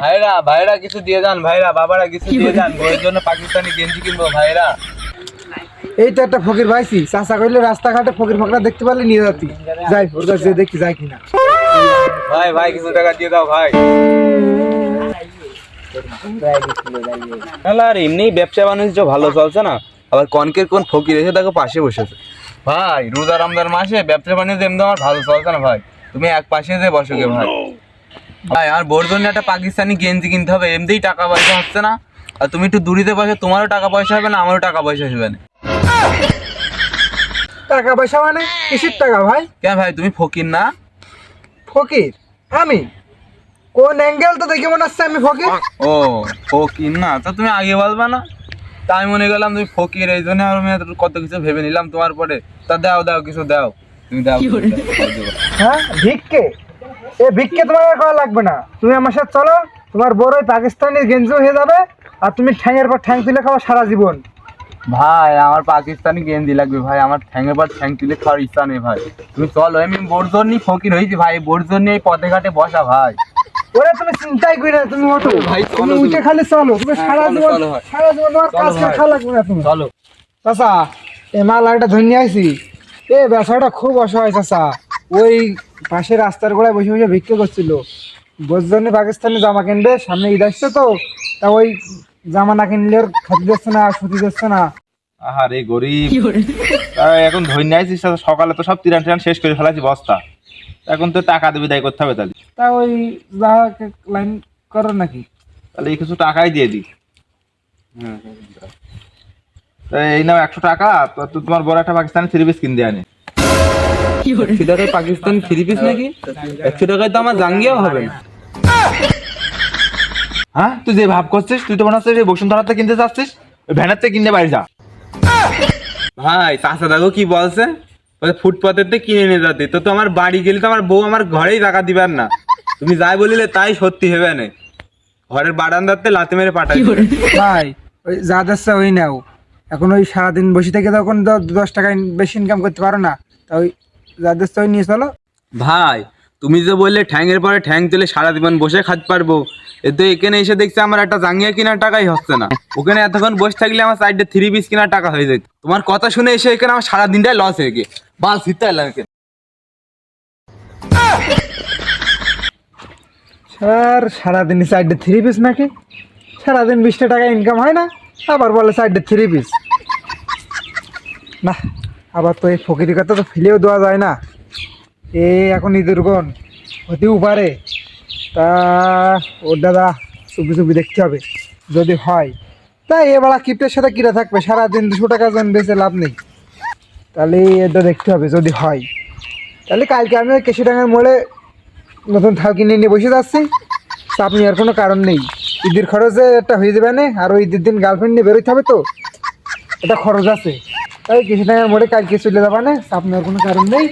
ভাইরা ভাইরা কিছু দিয়ে যান ভাইরা বাবারা কিছু দিয়ে যান বইয়ের জন্য পাকিস্তানি গেঞ্জি কিনবো ভাইরা। এই তো একটা ফকির ভাইছি চাষা করলে রাস্তাঘাটে ফকির ফকরা দেখতে পারলে নিয়ে যাতি। যাই ওর কাছে যেয়ে দেখি যাই কিনা। ভাই ভাই কিছু টাকা দিয়ে দাও ভাই। আর এমনি ব্যবসা বাণিজ্য ভালো চলছে না আবার কনকের কোন ফকির এসে দেখো পাশে বসেছে। ভাই রোজা রমজান মাসে ব্যবসা বাণিজ্য এমনি আমার ভালো চলছে না ভাই। তুমি এক পাশে যে বসো গে ভাই। ভাই আমার বোর জন্য একটা পাকিস্তানি গেঞ্জি কিনতে হবে এমনিই টাকা পয়সা হচ্ছে না। আর তুমি একটু দূরিতে বসে তোমারও টাকা পয়সা হবে না আমারও টাকা পয়সা হবে না। টাকা পয়সা মানে কিসের টাকা ভাই? কেন ভাই তুমি ফকির না? ফকির? আমি? কোন অ্যাঙ্গেল তো দেখে মনে হচ্ছে আমি ফকির? ও ফকির না তা তুমি আগে বলবা না। তাই মনে করলাম তুমি ফকির এই জন্য আর আমি কত কিছু ভেবে নিলাম তোমার পরে। তা দাও দাও কিছু দাও। তুমি দাও। হ্যাঁ ভিক্ষে? এ ভিক্ষে তোমার আর করা লাগবে না। তুমি আমার সাথে চলো তোমার বড় ওই পাকিস্তানি গেঞ্জিও হয়ে যাবে আর তুমি ঠ্যাঙের পর ঠ্যাং তুলে খাওয়া সারা জীবন। ভাই আমার পাকিস্তানি গেঞ্জি লাগবে ভাই আমার ঠ্যাঙের পর ঠ্যাং তুলে খাওয়ার ইচ্ছা নেই ভাই। তুমি চলো আমি বোরজোর নিয়ে ফকির হয়েছি ভাই বোরজোর নিয়ে এই পথে ঘাটে বসা ভাই। ওরে তুমি চিন্তাই করি না তুমি ওঠো ভাই, তুমি। উঠে খালি চলো তুমি হ্যাঁ, সারা জীবন সারা জীবন তোমার কাজ করে খাওয়া লাগবে না তুমি। চলো। চাচা এ মাল একটা ধন্য আইছি। এ ব্যবসাটা খুব অসহায় চাচা। ওই পাশে রাস্তার গোড়ায় বসে বসে ভিক্ষে করছিল। বোঝজন্য পাকিস্তানি জামা কিনবে সামনে ঈদ আসছে তো তা ওই জামা না কিনলে ওর খাতি দিচ্ছে না সুতি দিচ্ছে না। আহারে গরিব। এখন ধন্য আছিস সকালে তো সব তিরান টিরান শেষ করে ফেলাছি বস্তা। এখন তো টাকা দেবে দায় করতে হবে তাহলে। তা ওই যা লাইন করো নাকি? তাহলে এই কিছু টাকাই দিয়ে দিই। তা এই নাও একশো টাকা তো তো তোমার বড় একটা পাকিস্তানি থ্রি পিস কিনতে আনে। একশো টাকায় পাকিস্তানি থ্রি পিস নাকি? একশো টাকায় তো আমার জাঙ্গিয়াও হবে না। হ্যাঁ? তুই যে ভাব করছিস তুই তো মনে হচ্ছে বসুন্ধরাতে কিনতে ভ্যানের থেকে কিনতে বাড়ি যা। ভাই চাষা দেখো কি বলছে? কিনে নিয়ে যাতে তো তো আমার বাড়ি গেলে তো আমার বউ আমার ঘরেই টাকা দিবার না। তুমি যাই বলিলে তাই সত্যি হবে না। ঘরের বারান্দাতে লাতে মেরে পাঠাই ভাই ওই যা দিচ্ছে ওই নাও। এখন ওই সারাদিন বসে থেকে তখন দশ টাকা বেশি ইনকাম করতে পারো না। তা ওই নিয়ে চলো। ভাই তুমি যে বললে ঠ্যাংয়ের পরে ঠ্যাং তুলে সারা জীবন বসে খাতে পারব এতে এখানে এসে দেখছি আমার একটা জাঙ্গিয়া কেনার টাকাই হচ্ছে না। ওখানে এতক্ষণ বসে থাকলে আমার সাইডে থ্রি পিস কেনার টাকা হয়ে যেত। তোমার কথা শুনে এসে এখানে আমার সারা দিনটাই লস হয়ে গে বাল শীতে লাগে স্যার সারাদিন সাইডে থ্রি পিস নাকি? সারাদিন বিশটা টাকা ইনকাম হয় না আবার বলে সাইডে থ্রি পিস না আবার তো এই ফকিরি কথা তো ফেলেও দেওয়া যায় না। এ এখন ঈদের গন হতেও পারে তা ওর দাদা চুপি চুপি দেখতে হবে, যদি হয়। তা এবার কিপটের সাথে কিরা থাকবে? সারাদিন দুশো টাকা জন বেঁচে লাভ নেই। তাহলে এটা দেখতে হবে, যদি হয়। তাহলে কালকে আমি ওই কেশিডাঙ্গার মোড়ে নতুন থাল কিনে নিয়ে বসে যাচ্ছি। চাপ নেওয়ার কোনো কারণ নেই। ঈদের খরচে একটা হয়ে যাবে না, আর ওই ঈদের দিন গার্লফ্রেন্ড নিয়ে বেরোতে হবে তো। এটা খরচ আছে। তাই কিছু টাকার মোড়ে কালকে চলে যাবা না চাপ নেওয়ার কোনো কারণ নেই